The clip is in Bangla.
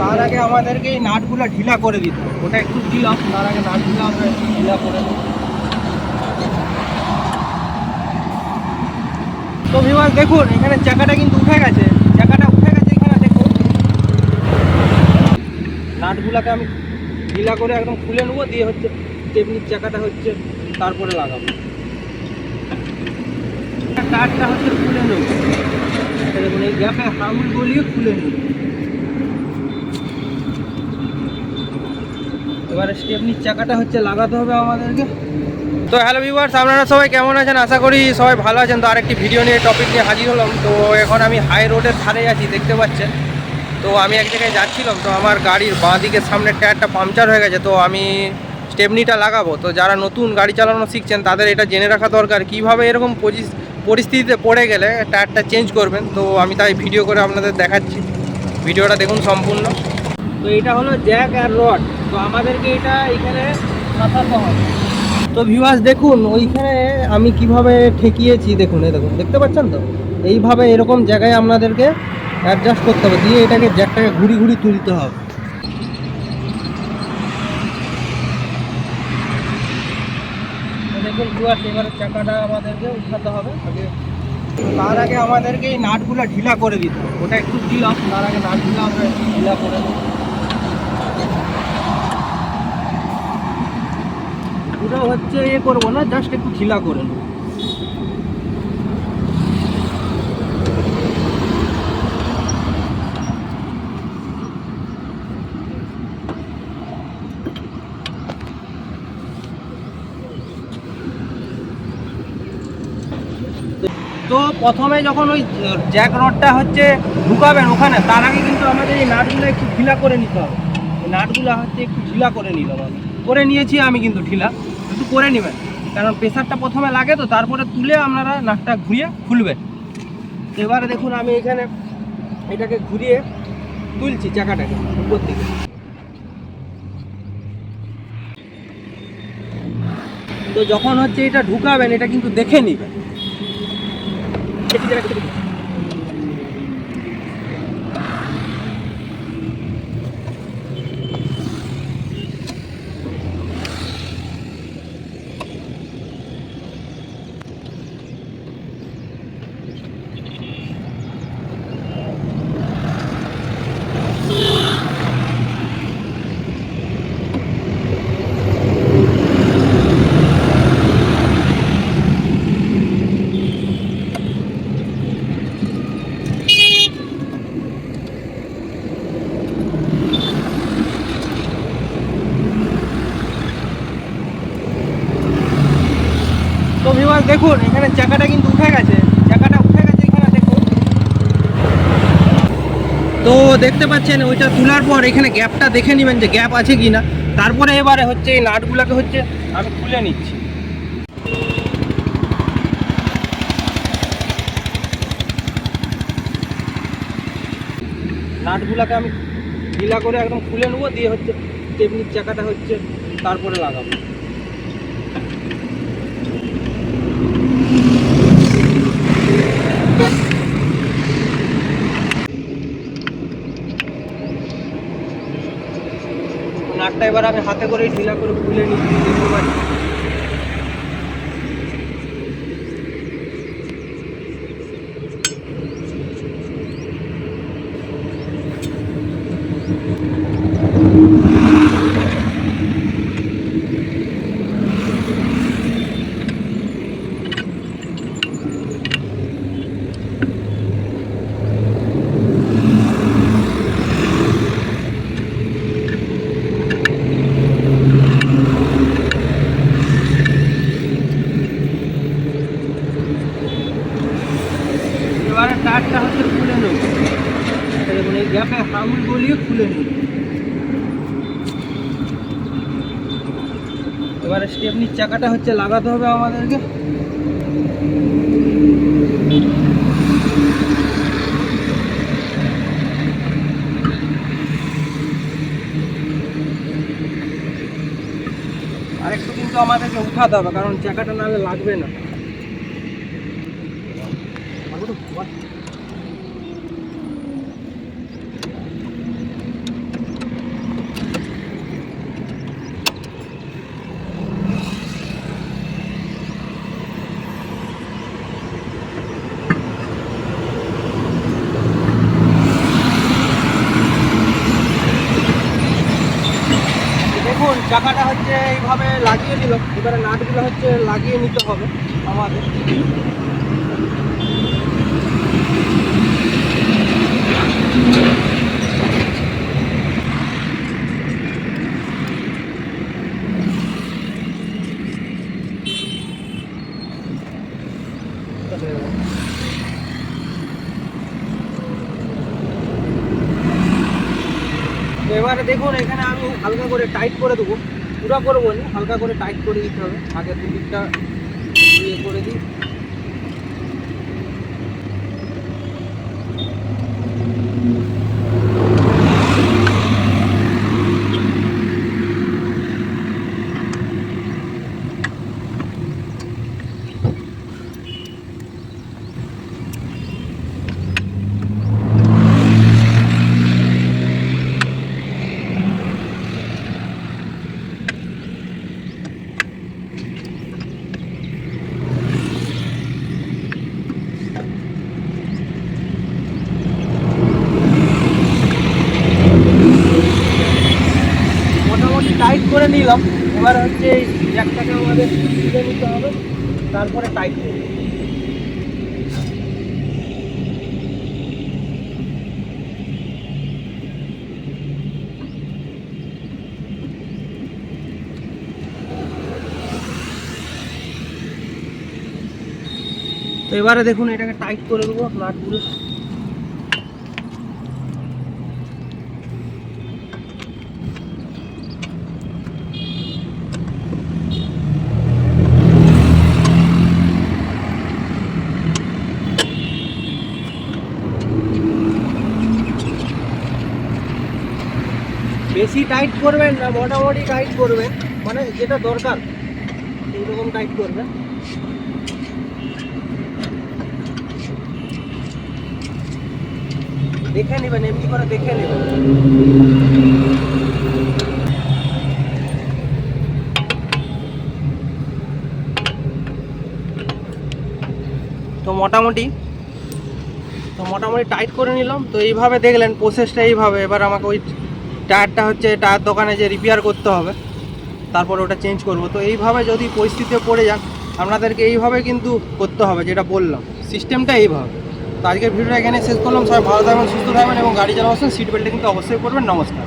তার আগে আমাদেরকে এই নাটগুলো ঢিলা করে দিত। ওটা একটু দিলাম তার আগে নাটগুলো আমরা ঢিলা করে তো ভিভাস দেখুন, এখানে চাকাটা কিন্তু উঠে গেছে। চাকাটা উঠে গেছে এখানে, দেখুন। নাটগুলোকে আমি ঢিলা করে একদম খুলে নেব, দিয়ে হচ্ছে টেপনির চাকাটা হচ্ছে তারপরে লাগাবো। কাঠটা হচ্ছে খুলে নেব। দেখুন, এই গ্যাপে হামুল গলিয়ে খুলে নেব। এবারে স্টেপনির চাকাটা হচ্ছে, লাগাতে হবে আমাদেরকে। তো হ্যালো ভিউয়ার্স আপনারা সবাই কেমন আছেন? আশা করি সবাই ভালো আছেন। তো আরেকটি ভিডিও নিয়ে টপিক নিয়ে হাজির হলাম। তো এখন আমি হাই রোডের ধারে আছি, দেখতে পাচ্ছেন। তো আমি এক জায়গায় যাচ্ছিলাম, তো আমার গাড়ির বাঁ দিকের সামনে টায়ারটা পাংচার হয়ে গেছে, তো আমি স্টেপনিটা লাগাবো। তো যারা নতুন গাড়ি চালানো শিখছেন, তাদের এটা জেনে রাখা দরকার, কীভাবে এরকম পরিস্থিতিতে পড়ে গেলে টায়ারটা চেঞ্জ করবেন। তো আমি তাই ভিডিও করে আপনাদের দেখাচ্ছি। ভিডিওটা দেখুন সম্পূর্ণ। তো এটা হলো জ্যাক আর রড তো আমাদেরকে এটা এখানে ফাঁসাতে হবে। তো ভিউয়ার্স দেখুন, ওইখানে আমি কীভাবে ঠেকিয়েছি, দেখুন, এই দেখুন, দেখতে পাচ্ছেন তো? এইভাবে এরকম জায়গায় আপনাদেরকে অ্যাডজাস্ট করতে হবে। দিয়ে এটাকে জ্যাকটাকে ঘুরি ঘুরি তুলতে হবে। দেখুন চাকাটা আমাদেরকে হবে। তার আগে আমাদেরকে এই নাটগুলো ঢিলা করে দিতে হবে। ওটা একটু দিলাম তার আগে নাটগুলো আমরা ঢিলা করে দেবো হচ্ছে এ করব না জাস্ট একটু ঢিলা করে নেব। তো প্রথমে যখন ওই জ্যাক রডটা হচ্ছে ঢুকাবেন ওখানে, তার আগে কিন্তু আমাদের এই নাটগুলো একটু ঢিলা করে নিতে হবে। নাটগুলো হচ্ছে একটু ঢিলা করে নিলাম আমি। করে নিয়েছি আমি কিন্তু ঢিলা। একটু করে নেবেন। কারণ প্রেশারটা প্রথমে লাগে তো, তারপরে তুলে আপনারা নাকটা ঘুরিয়ে খুলবেন। এবারে দেখুন, আমি এখানে এটাকে ঘুরিয়ে তুলছি চাকাটাকে উপর থেকে তো যখন হচ্ছে এটা ঢুকাবেন, এটা কিন্তু দেখে নেবেন তো ভিউয়ার্স দেখুন, এখানে চাকাটা কিন্তু উঠে গেছে। চাকাটা উঠে গেছে এখানে, দেখুন। তো দেখতে পাচ্ছেন, ওইটা তোলার পর এখানে গ্যাপটা দেখে নেবেন যে গ্যাপ আছে কি না তারপরে এবারে হচ্ছে এই নাটগুলোকে হচ্ছে আমি খুলে নিচ্ছি। নাটগুলোকে আমি ঢিলা করে একদম খুলে নেব, দিয়ে হচ্ছে টেপনির চাকাটা হচ্ছে তারপরে লাগাবো। নাটটা এবার আমি হাতে করে ঢিলা করে খুলে নিচ্ছি দেখতে পাচ্ছি এবারে টায়ারটা হচ্ছে খুলে নেব এটা দেখুন এই গ্যাপে হামুল গলিয়ে খুলে নেব এবারে স্টেপনির চাকাটা হচ্ছে লাগাতে হবে আমাদেরকে। আরেকটু কিন্তু আমাদেরকে উঠাতে হবে, কারণ চাকাটা নাহলে লাগবে না। চাকাটা হচ্ছে এইভাবে লাগিয়ে দিল। এবারে নাটগুলো হচ্ছে লাগিয়ে নিতে হবে আমাদের। তো এবারে দেখুন, এখানে আমি হালকা করে টাইট করে দেবো। পুরো করব হালকা করে টাইট করে দিতে হবে। আগে দুদিকটা ইয়ে করে দিই মোটামুটি টাইট করে নিলাম। এবার হচ্ছে এই জ্যাকটাকে আমাদের তুলে নিতে হবে। তারপরে টাইট করব। তো এবারে দেখুন, এটাকে টাইট করে দেবো। নাটগুলো বেশি টাইট করবেন না, মোটামুটি টাইট করবেন মানে যেটা দরকার এইরকম টাইট করবেন। দেখে নেবেন, এমনি করে দেখে নেবেন। তো মোটামুটি তো মোটামুটি টাইট করে নিলাম। তো এইভাবে দেখলেন প্রসেসটা এইভাবে। এবার আমাকে ওই টায়ারটা হচ্ছে, টায়ার দোকানে যে রিপেয়ার করতে হবে, তারপর ওটা চেঞ্জ করব। তো এইভাবে যদি পরিস্থিতিতে পড়ে যান, আপনাদেরকে এইভাবে কিন্তু করতে হবে, যেটা বললাম। সিস্টেমটা এইভাবে। তো আজকের ভিডিওটা এখানে শেষ করলাম। সবাই ভালো থাকবেন, সুস্থ থাকবেন এবং গাড়ি চালাবেন সিট বেল্টে কিন্তু অবশ্যই করবেন নমস্কার।